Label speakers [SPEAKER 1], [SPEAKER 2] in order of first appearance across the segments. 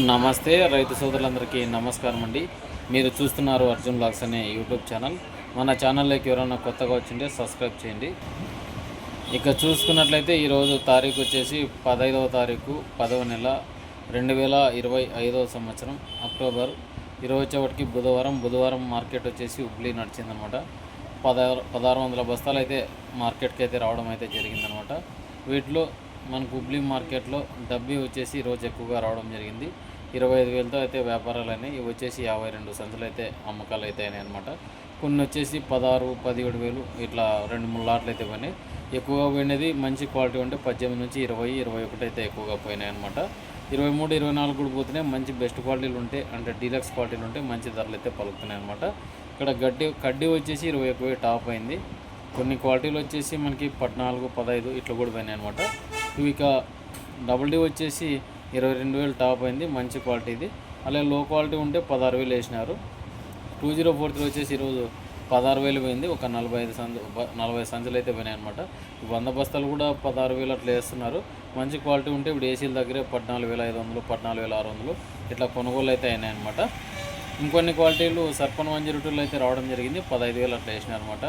[SPEAKER 1] నమస్తే రైతు సోదరులందరికీ నమస్కారం అండి. మీరు చూస్తున్నారు అర్జున్ బ్లాగ్స్ అనే యూట్యూబ్ ఛానల్. మన ఛానల్లోకి ఎవరైనా కొత్తగా వచ్చింటే సబ్స్క్రైబ్ చేయండి. ఇక చూసుకున్నట్లయితే ఈరోజు తారీఖు వచ్చేసి పదహైదవ తారీఖు పదవ నెల రెండు వేల ఇరవై ఐదవ సంవత్సరం అక్టోబర్ ఇరవై ఒకటికి బుధవారం బుధవారం మార్కెట్ వచ్చేసి హుబ్లీ నడిచిందనమాట. పదహారు పదహారు వందల బస్తాలు అయితే మార్కెట్కి అయితే రావడం అయితే జరిగిందనమాట. వీటిలో మనకు హుబ్లీ మార్కెట్లో డబ్బీ వచ్చేసి రోజు ఎక్కువగా రావడం జరిగింది. ఇరవై ఐదు వేలతో అయితే వ్యాపారాలు అయినాయి. ఇవి వచ్చేసి యాభై రెండు సంచులు అయితే అమ్మకాలు అయితే అయినాయి అనమాట కొన్ని వచ్చేసి పదహారు పదిహేడు వేలు ఇట్లా రెండు మూడు లాట్లు అయితే పోయినాయి. ఎక్కువగా పోయినది మంచి క్వాలిటీ ఉంటే పద్దెనిమిది నుంచి ఇరవై ఇరవై ఒకటి అయితే ఎక్కువగా పోయినాయి అనమాట ఇరవై మూడు ఇరవై నాలుగు కూడా పోతున్నాయి. మంచి బెస్ట్ క్వాలిటీలు ఉంటే అంటే డీలక్స్ క్వాలిటీలు ఉంటే మంచి ధరలు అయితే పలుకుతున్నాయి అనమాట ఇక్కడ గడ్డి కడ్డీ వచ్చేసి ఇరవై ఎక్కువ టాప్ అయింది. కొన్ని క్వాలిటీలు వచ్చేసి మనకి పద్నాలుగు పదహైదు ఇట్లా కూడా పోయినాయి అనమాట ఇక డబుల్ డీ వచ్చేసి ఇరవై రెండు వేలు టాప్ అయింది. మంచి క్వాలిటీది అలాగే లో క్వాలిటీ ఉంటే పదహారు వేలు వేసినారు. టూ జీరో ఫోర్ త్రీ వచ్చేసి ఈరోజు పదహారు వేలు పోయింది. ఒక నలభై ఐదు సంచు నలభై సంచులు అయితే పోయినాయి అనమాట వంద బస్తాలు కూడా పదహారు వేలు అట్లా వేస్తున్నారు. మంచి క్వాలిటీ ఉంటే ఇప్పుడు ఏసీల దగ్గరే పద్నాలుగు వేల ఐదు వందలు పద్నాలుగు వేల ఆరు వందలు ఇట్లా కొనుగోలు అయితే అయినాయి అనమాట ఇంకొన్ని క్వాలిటీలు సర్పన్ వన్ జీరో టూలు అయితే రావడం జరిగింది. పదహైదు వేలు అట్లా వేసినారు అనమాట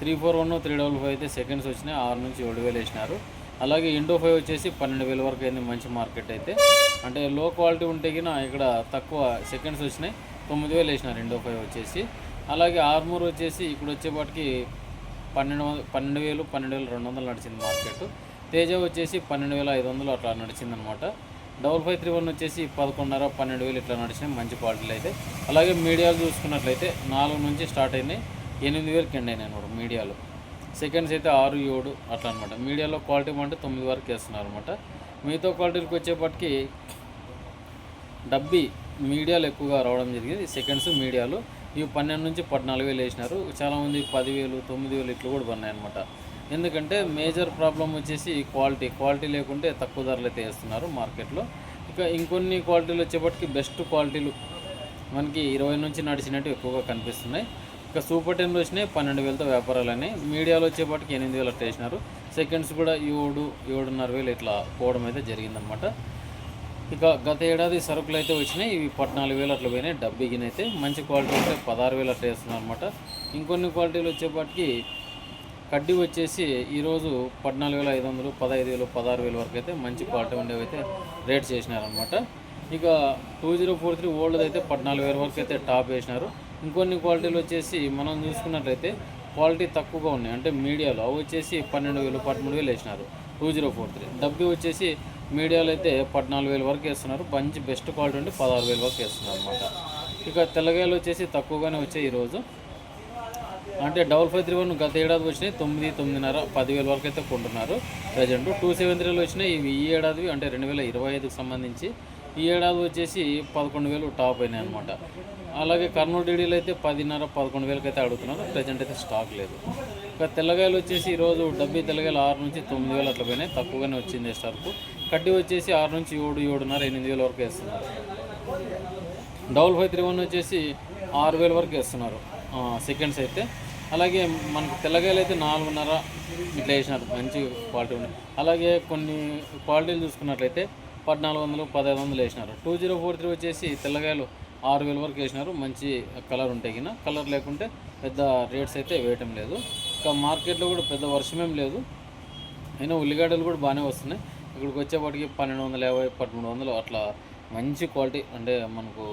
[SPEAKER 1] three four one three double five అయితే సెకండ్స్ వచ్చినాయి. ఆరు నుంచి ఏడు వేలు వేసినారు. అలాగే ఇండో ఫైవ్ వచ్చేసి పన్నెండు వేల వరకు అయింది మంచి మార్కెట్ అయితే. అంటే లో క్వాలిటీ ఉంటే గిన ఇక్కడ తక్కువ సెకండ్స్ వచ్చినాయి. తొమ్మిది వేలు వేసినారు ఇండో ఫైవ్ వచ్చేసి. అలాగే ఆర్మూర్ వచ్చేసి ఇక్కడ వచ్చేపాటికి పన్నెండు వంద పన్నెండు వేలు పన్నెండు వేలు రెండు వందలు నడిచింది మార్కెట్. తేజ వచ్చేసి పన్నెండు వేల ఐదు వందలు అట్లా నడిచింది అనమాట డబల్ ఫైవ్ త్రీ వన్ వచ్చేసి పదకొండున్నర పన్నెండు వేలు ఇట్లా నడిచినాయి మంచి క్వాలిటీలు అయితే. అలాగే మీడియాలు చూసుకున్నట్లయితే నాలుగు నుంచి స్టార్ట్ అయినాయి ఎనిమిది వేలకి ఎండ్ అయినాయి అనమాట మీడియాలు. సెకండ్స్ అయితే ఆరు ఏడు అట్లా అనమాట మీడియాలో క్వాలిటీ అంటే తొమ్మిది వరకు వేస్తున్నారు అనమాట మిగతా క్వాలిటీలకు వచ్చేపటికి డబ్బీ మీడియాలు ఎక్కువగా రావడం జరిగింది. సెకండ్స్ మీడియాలు. ఇవి పన్నెండు నుంచి పద్నాలుగు వేలు వేసినారు. చాలామంది పదివేలు తొమ్మిది వేలు ఇట్లు కూడా పడినాయి అనమాట ఎందుకంటే మేజర్ ప్రాబ్లం వచ్చేసి క్వాలిటీ. క్వాలిటీ లేకుంటే తక్కువ ధరలు అయితే వేస్తున్నారు మార్కెట్లో. ఇక ఇంకొన్ని క్వాలిటీలు వచ్చేపటికి బెస్ట్ క్వాలిటీలు మనకి ఇరవై నుంచి నడిచినట్టు ఎక్కువగా కనిపిస్తున్నాయి. ఇక సూపర్ టెన్లో వచ్చినాయి పన్నెండు వేలతో వ్యాపారాలని మీడియాలో వచ్చేపాటికి ఎనిమిది వేలు అట్లా వేసినారు. సెకండ్స్ కూడా ఏడు ఏడున్నర వేలు ఇట్లా పోవడం అయితే జరిగిందనమాట ఇక గత ఏడాది సరుకులు అయితే వచ్చినాయి. ఇవి పద్నాలుగు వేలు అట్లా పోయినాయి. డబ్బిగిన అయితే మంచి క్వాలిటీ అయితే పదహారు వేలు అట్లా వేస్తున్నారు అనమాట ఇంకొన్ని క్వాలిటీలు వచ్చేపాటికి కడ్డీ వచ్చేసి ఈరోజు పద్నాలుగు వేల ఐదు వందలు పదహైదు వేలు పదహారు వేలు వరకు అయితే మంచి క్వాలిటీ ఉండేవి అయితే రేట్ చేసినారనమాట ఇక two zero four three old అయితే పద్నాలుగు వేల వరకు అయితే టాప్ వేసినారు. ఇంకొన్ని క్వాలిటీలు వచ్చేసి మనం చూసుకున్నట్లయితే క్వాలిటీ తక్కువగా ఉన్నాయి. అంటే మీడియాలో అవి వచ్చేసి పన్నెండు వేలు పదమూడు వేలు వేసినారు. Two zero four three. డబ్బి వచ్చేసి మీడియాలో అయితే పద్నాలుగు వేల వరకు వేస్తున్నారు. మంచి బెస్ట్ క్వాలిటీ ఉంటే పదహారు వేల వరకు వేస్తున్నారు అనమాట ఇక తెల్లగాయలు వచ్చేసి తక్కువగానే వచ్చాయి ఈరోజు. అంటే డబల్ ఫైవ్ త్రీ వన్ గత ఏడాది వచ్చినాయి. తొమ్మిది తొమ్మిదిన్నర పదివేల వరకు అయితే కొంటున్నారు. ప్రజెంట్ టూ సెవెన్ త్రీలో వచ్చినాయి. ఇవి ఈ ఏడాదివి అంటే రెండు వేల ఇరవై ఐదుకి సంబంధించి ఈ ఏడాది వచ్చేసి పదకొండు వేలు టాప్ అయినాయి అనమాట అలాగే కర్నూలు డీడీలు అయితే పదిన్నర పదకొండు వేలకైతే అయితే అడుగుతున్నారు. ప్రజెంట్ అయితే స్టాక్ లేదు. ఇక తెల్లగాయలు వచ్చేసి ఈరోజు డబ్బీ తెల్లగాయలు ఆరు నుంచి తొమ్మిది వేలు అట్లా పోయినాయి. తక్కువగానే వచ్చింది స్టార్కు కడ్డీ వచ్చేసి ఆరు నుంచి ఏడు ఏడున్నర ఎనిమిది వేల వరకు వేస్తున్నారు. డబుల్ ఫైవ్ త్రీ వన్ వచ్చేసి ఆరు వేల వరకు వేస్తున్నారు. సెకండ్స్ అయితే. అలాగే మనకు తెల్లగాయలు అయితే నాలుగున్నర ఇట్లా వేసినారు. మంచి క్వాలిటీ ఉన్నాయి. అలాగే కొన్ని క్వాలిటీలు చూసుకున్నట్లయితే పద్నాలుగు వందలు పదహైదు వందలు వేసినారు. టూ జీరో ఫోర్ త్రీ వచ్చేసి తెల్లగాయలు ఆరు వేల వరకు వేసినారు. మంచి కలర్ ఉంటాయి కింద కలర్ లేకుంటే పెద్ద రేట్స్ అయితే వేయటం లేదు. ఇంకా మార్కెట్లో కూడా పెద్ద వర్షమేం లేదు. అయినా ఉల్లిగడ్డలు కూడా బాగానే వస్తున్నాయి. ఇక్కడికి వచ్చేప్పటికి పన్నెండు వందల యాభై పదమూడు వందలు అట్లా మంచి క్వాలిటీ అంటే మనకు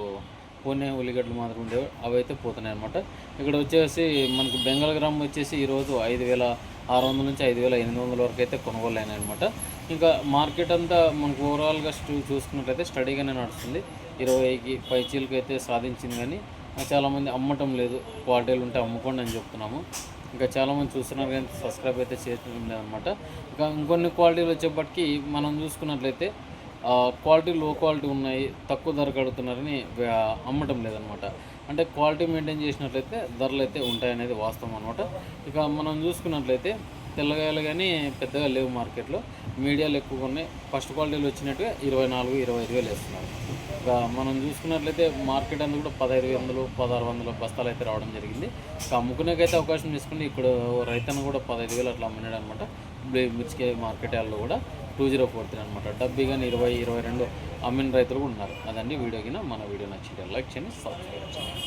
[SPEAKER 1] పూణే ఉల్లిగడ్డలు మాత్రం ఉండేవి అవి అయితే పోతున్నాయి అనమాట ఇక్కడ వచ్చేసి మనకు బెంగాల్ గ్రామ్ వచ్చేసి ఈరోజు ఐదు వేల ఆరు వందల నుంచి ఐదు వేల ఎనిమిది వందల వరకు అయితే కొనుగోలు అయినాయి అనమాట ఇంకా మార్కెట్ అంతా మనకు ఓవరాల్గా చూసుకున్నట్లయితే స్టడీగానే నడుస్తుంది. ఇరవైకి పైచీలకు అయితే సాధించింది కానీ చాలామంది అమ్మటం లేదు. క్వాలిటీలు ఉంటే అమ్ముకోండి అని చెప్తున్నాము. ఇంకా చాలామంది చూస్తున్నారు కానీ సబ్స్క్రైబ్ అయితే చేయడం లేదనమాట ఇంకా ఇంకొన్ని క్వాలిటీలు వచ్చేప్పటికి మనం చూసుకున్నట్లయితే క్వాలిటీ లో క్వాలిటీ ఉన్నాయి తక్కువ ధరకు అడుగుతున్నారని అమ్మటం లేదనమాట అంటే క్వాలిటీ మెయింటైన్ చేసినట్లయితే ధరలు అయితే ఉంటాయనేది వాస్తవం అనమాట ఇక మనం చూసుకున్నట్లయితే తెల్లగాయలు కానీ పెద్దగా లేవు మార్కెట్లో. మీడియాలు ఎక్కువగా ఉన్నాయి. ఫస్ట్ క్వాలిటీలు వచ్చినట్టుగా ఇరవై నాలుగు ఇరవై ఐదు వేలు వేస్తున్నారు. ఇక మనం చూసుకున్నట్లయితే మార్కెట్ అంతా కూడా పదహైదు వందలు పదహారు వందల బస్తాలు అయితే రావడం జరిగింది. ఇక అమ్ముకునేకైతే అవకాశం తీసుకుని ఇక్కడ రైతన్న కూడా పదహైదు వేలు అట్లా అమ్మినాడు అనమాట మిర్చికే మార్కెట్ యాల్లో కూడా. టూ జీరో ఫోర్ త్రీ అనమాట డబ్బీ కానీ ఇరవై ఇరవై రెండు అమ్మిన రైతులు కూడా ఉన్నారు. అదండి వీడియో కింద. మన వీడియో నచ్చింది లైక్ చేయండి సబ్స్క్రైబ్ చేయండి.